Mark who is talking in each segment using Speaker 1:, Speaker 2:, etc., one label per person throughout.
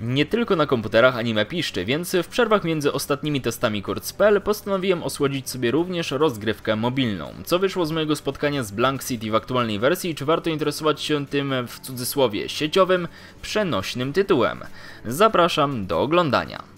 Speaker 1: Nie tylko na komputerach anime piszczy, więc w przerwach między ostatnimi testami Kurzspell postanowiłem osłodzić sobie również rozgrywkę mobilną. Co wyszło z mojego spotkania z Blank City w aktualnej wersji, czy warto interesować się tym w cudzysłowie sieciowym, przenośnym tytułem? Zapraszam do oglądania.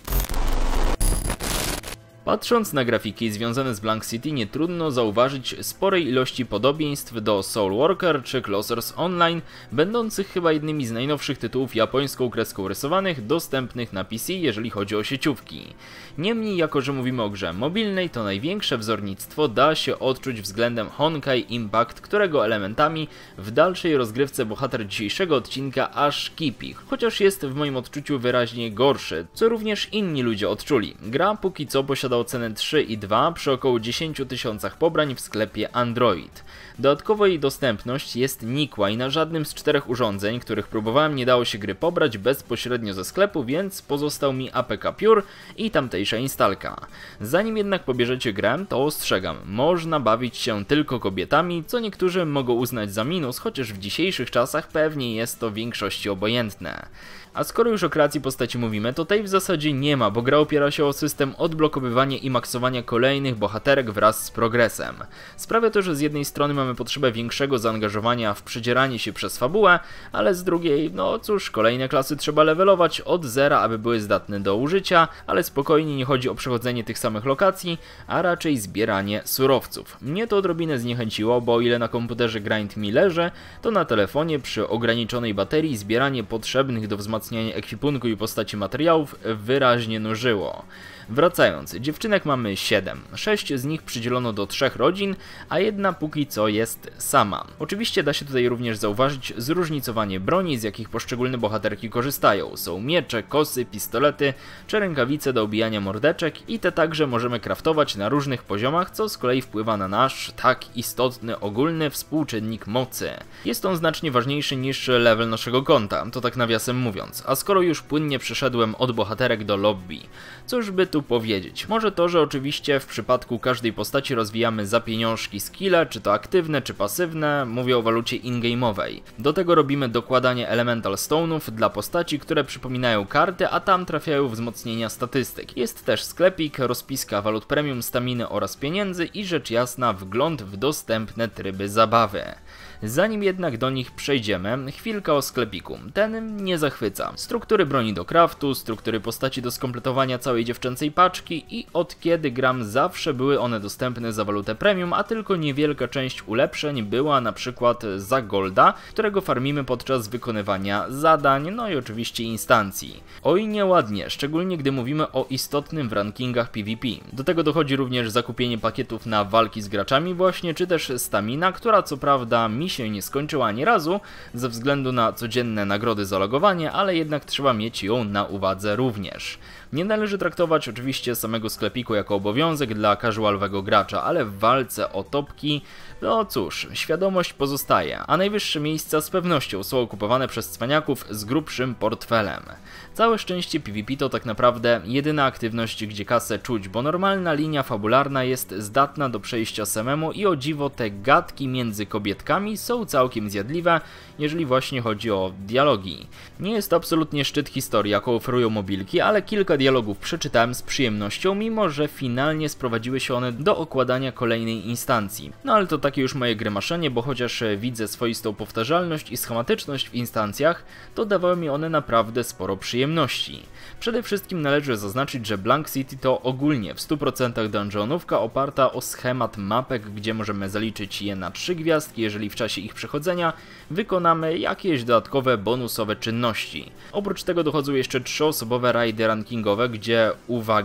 Speaker 1: Patrząc na grafiki związane z Blank City nie trudno zauważyć sporej ilości podobieństw do Soul Worker czy Closers Online, będących chyba jednymi z najnowszych tytułów japońską kreską rysowanych dostępnych na PC, jeżeli chodzi o sieciówki. Niemniej, jako że mówimy o grze mobilnej, to największe wzornictwo da się odczuć względem Honkai Impact, którego elementami w dalszej rozgrywce bohater dzisiejszego odcinka aż kipi, chociaż jest w moim odczuciu wyraźnie gorszy, co również inni ludzie odczuli. Gra póki co posiada ocenę 3 i 2 przy około 10 tysiącach pobrań w sklepie Android. Dodatkowo jej dostępność jest nikła i na żadnym z czterech urządzeń, których próbowałem nie dało się gry pobrać bezpośrednio ze sklepu, więc pozostał mi APK Pure i tamtejsza instalka. Zanim jednak pobierzecie grę, to ostrzegam, można bawić się tylko kobietami, co niektórzy mogą uznać za minus, chociaż w dzisiejszych czasach pewnie jest to w większości obojętne. A skoro już o kreacji postaci mówimy, to tej w zasadzie nie ma, bo gra opiera się o system odblokowywania i maksowania kolejnych bohaterek wraz z progresem. Sprawia to, że z jednej strony mamy potrzebę większego zaangażowania w przedzieranie się przez fabułę, ale z drugiej, no cóż, kolejne klasy trzeba levelować od zera, aby były zdatne do użycia, ale spokojnie nie chodzi o przechodzenie tych samych lokacji, a raczej zbieranie surowców. Mnie to odrobinę zniechęciło, bo o ile na komputerze grind mi leży, to na telefonie przy ograniczonej baterii zbieranie potrzebnych do wzmacniania ekwipunku i postaci materiałów wyraźnie nużyło. Wracając, dziewczynek mamy 7. 6 z nich przydzielono do trzech rodzin, a jedna póki co jest sama. Oczywiście da się tutaj również zauważyć zróżnicowanie broni, z jakich poszczególne bohaterki korzystają. Są miecze, kosy, pistolety czy rękawice do obijania mordeczek i te także możemy kraftować na różnych poziomach, co z kolei wpływa na nasz tak istotny ogólny współczynnik mocy. Jest on znacznie ważniejszy niż level naszego konta, to tak nawiasem mówiąc, a skoro już płynnie przeszedłem od bohaterek do lobby, cóż by tu tu powiedzieć? Może to, że oczywiście w przypadku każdej postaci rozwijamy za pieniążki skille, czy to aktywne, czy pasywne, mówię o walucie in-game'owej. Do tego robimy dokładanie Elemental Stone'ów dla postaci, które przypominają karty, a tam trafiają wzmocnienia statystyk. Jest też sklepik, rozpiska walut premium, staminy oraz pieniędzy i rzecz jasna wgląd w dostępne tryby zabawy. Zanim jednak do nich przejdziemy, chwilka o sklepiku. Ten nie zachwyca. Struktury broni do craftu, struktury postaci do skompletowania całej dziewczęcej paczki i od kiedy gram zawsze były one dostępne za walutę premium, a tylko niewielka część ulepszeń była na przykład za golda, którego farmimy podczas wykonywania zadań, no i oczywiście instancji. Oj nieładnie, szczególnie gdy mówimy o istotnym w rankingach PvP. Do tego dochodzi również zakupienie pakietów na walki z graczami właśnie, czy też stamina, która co prawda mi się nie skończyła ani razu, ze względu na codzienne nagrody za logowanie, ale jednak trzeba mieć ją na uwadze również. Nie należy traktować oczywiście samego sklepiku jako obowiązek dla casualowego gracza, ale w walce o topki, no cóż, świadomość pozostaje, a najwyższe miejsca z pewnością są okupowane przez cwaniaków z grubszym portfelem. Całe szczęście PvP to tak naprawdę jedyna aktywność, gdzie kasę czuć, bo normalna linia fabularna jest zdatna do przejścia samemu i o dziwo te gadki między kobietkami są całkiem zjadliwe, jeżeli właśnie chodzi o dialogi. Nie jest to absolutnie szczyt historii, jaką oferują mobilki, ale kilka dialogów przeczytałem z przyjemnością, mimo że finalnie sprowadziły się one do okładania kolejnej instancji. No ale to takie już moje grymaszenie, bo chociaż widzę swoistą powtarzalność i schematyczność w instancjach, to dawały mi one naprawdę sporo przyjemności. Przede wszystkim należy zaznaczyć, że Blank City to ogólnie w 100% dungeonówka oparta o schemat mapek, gdzie możemy zaliczyć je na 3 gwiazdki, jeżeli w czasie ich przechodzenia wykonamy jakieś dodatkowe bonusowe czynności. Oprócz tego dochodzą jeszcze trzyosobowe rajdy rankingowe, gdzie uwaga,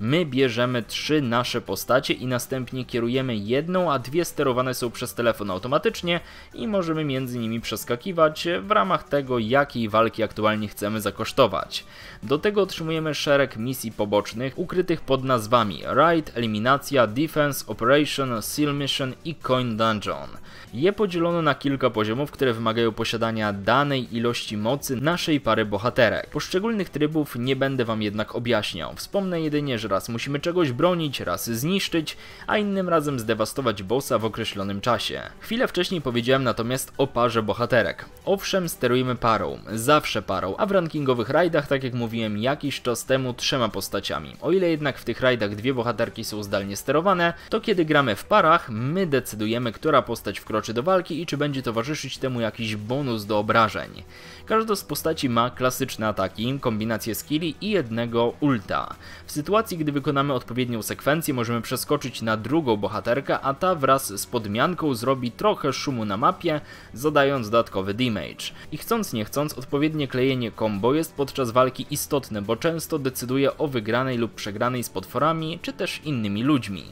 Speaker 1: my bierzemy trzy nasze postacie i następnie kierujemy jedną, a dwie sterowane są przez telefon automatycznie i możemy między nimi przeskakiwać w ramach tego, jakiej walki aktualnie chcemy zakosztować. Do tego otrzymujemy szereg misji pobocznych ukrytych pod nazwami Raid, Eliminacja, Defense, Operation, Seal Mission i Coin Dungeon. Je podzielono na kilka poziomów, które wymagają posiadania danej ilości mocy naszej pary bohaterek. Poszczególnych trybów nie będę wam jednak objaśniał. Jedynie, że raz musimy czegoś bronić, raz zniszczyć, a innym razem zdewastować bossa w określonym czasie. Chwilę wcześniej powiedziałem natomiast o parze bohaterek. Owszem, sterujemy parą, zawsze parą, a w rankingowych rajdach, tak jak mówiłem jakiś czas temu, trzema postaciami. O ile jednak w tych rajdach dwie bohaterki są zdalnie sterowane, to kiedy gramy w parach, my decydujemy, która postać wkroczy do walki i czy będzie towarzyszyć temu jakiś bonus do obrażeń. Każda z postaci ma klasyczne ataki, kombinację skilli i jednego ulta. W sytuacji, gdy wykonamy odpowiednią sekwencję, możemy przeskoczyć na drugą bohaterkę, a ta wraz z podmianką zrobi trochę szumu na mapie, zadając dodatkowy damage. I chcąc nie chcąc, odpowiednie klejenie combo jest podczas walki istotne, bo często decyduje o wygranej lub przegranej z potworami, czy też innymi ludźmi.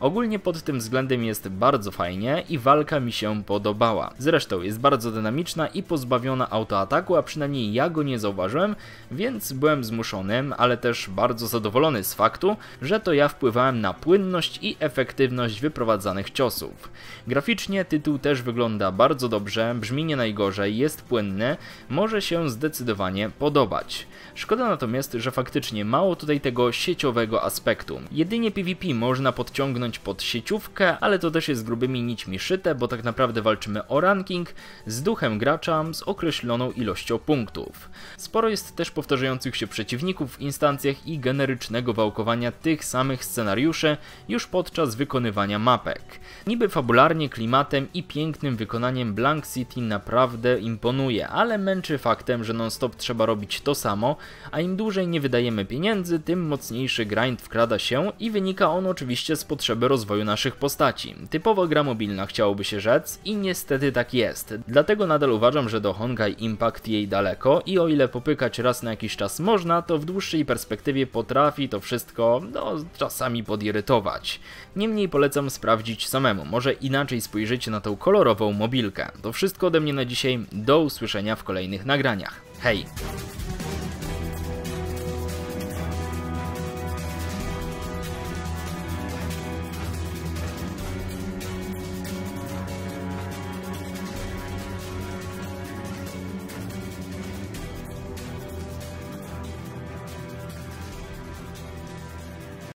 Speaker 1: Ogólnie pod tym względem jest bardzo fajnie i walka mi się podobała. Zresztą jest bardzo dynamiczna i pozbawiona autoataku, a przynajmniej ja go nie zauważyłem, więc byłem zmuszony, ale też bardzo zadowolony z faktu, że to ja wpływałem na płynność i efektywność wyprowadzanych ciosów. Graficznie tytuł też wygląda bardzo dobrze, brzmi nie najgorzej, jest płynny, może się zdecydowanie podobać. Szkoda natomiast, że faktycznie mało tutaj tego sieciowego aspektu. Jedynie PvP można podciągnąć pod sieciówkę, ale to też jest grubymi nićmi szyte, bo tak naprawdę walczymy o ranking z duchem gracza z określoną ilością punktów. Sporo jest też powtarzających się przeciwników w instancjach i generycznego wałkowania tych samych scenariuszy już podczas wykonywania mapek. Niby fabularnie, klimatem i pięknym wykonaniem Blank City naprawdę imponuje, ale męczy faktem, że non-stop trzeba robić to samo, a im dłużej nie wydajemy pieniędzy, tym mocniejszy grind wkrada się i wynika on oczywiście z potrzeby rozwoju naszych postaci. Typowo gra mobilna chciałoby się rzec i niestety tak jest. Dlatego nadal uważam, że do Honkai Impact jej daleko i o ile popykać raz na jakiś czas można, to w dłuższej perspektywie potrafi to wszystko, no, czasami podirytować. Niemniej polecam sprawdzić samemu, może inaczej spojrzycie na tą kolorową mobilkę. To wszystko ode mnie na dzisiaj, do usłyszenia w kolejnych nagraniach. Hej!